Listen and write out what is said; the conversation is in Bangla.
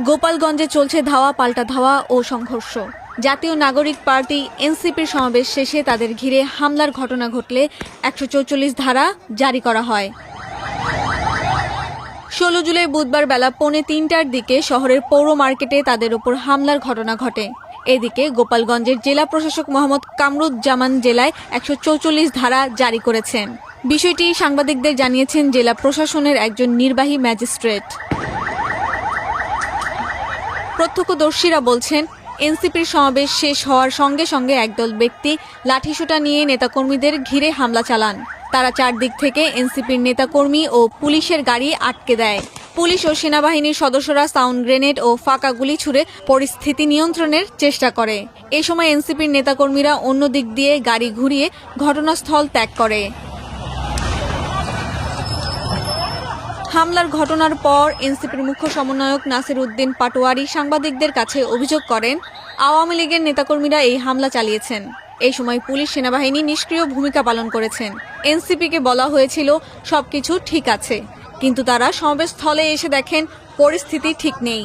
গোপালগঞ্জে চলছে ধাওয়া, পাল্টা ধাওয়া ও সংঘর্ষ। জাতীয় নাগরিক পার্টি এনসিপির সমাবেশ শেষে তাদের ঘিরে হামলার ঘটনা ঘটলে একশো ধারা জারি করা হয়। ষোলো জুলাই বুধবার বেলা পৌনে তিনটার দিকে শহরের পৌর মার্কেটে তাদের উপর হামলার ঘটনা ঘটে। এদিকে গোপালগঞ্জের জেলা প্রশাসক মোহাম্মদ কামরুজ্জামান জেলায় একশো ধারা জারি করেছেন। বিষয়টি সাংবাদিকদের জানিয়েছেন জেলা প্রশাসনের একজন নির্বাহী ম্যাজিস্ট্রেট। প্রত্যক্ষদর্শীরা বলছেন, এনসিপির সমাবেশ শেষ হওয়ার সঙ্গে সঙ্গে একদল ব্যক্তি লাঠিসোঁটা নিয়ে নেতাকর্মীদের ঘিরে হামলা চালান। তারা চারদিক থেকে এনসিপির নেতাকর্মী ও পুলিশের গাড়ি আটকে দেয়। পুলিশ ও সেনাবাহিনীর সদস্যরা সাউন্ড গ্রেনেড ও ফাঁকা গুলি ছুড়ে পরিস্থিতি নিয়ন্ত্রণের চেষ্টা করে। এ সময় এনসিপির নেতাকর্মীরা অন্য দিক দিয়ে গাড়ি ঘুরিয়ে ঘটনাস্থল ত্যাগ করে। হামলার ঘটনার পর এনসিপির মুখ্য সমন্বয়ক নাসির উদ্দিন পাটোয়ারি সাংবাদিকদের কাছে অভিযোগ করেন, আওয়ামী লীগের নেতাকর্মীরা এই হামলা চালিয়েছেন। এই সময় পুলিশ সেনাবাহিনী নিষ্ক্রিয় ভূমিকা পালন করেছেন। এনসিপিকে বলা হয়েছিল, সবকিছু ঠিক আছে। কিন্তু তারা সমাবেশ স্থলে এসে দেখেন, পরিস্থিতি ঠিক নেই।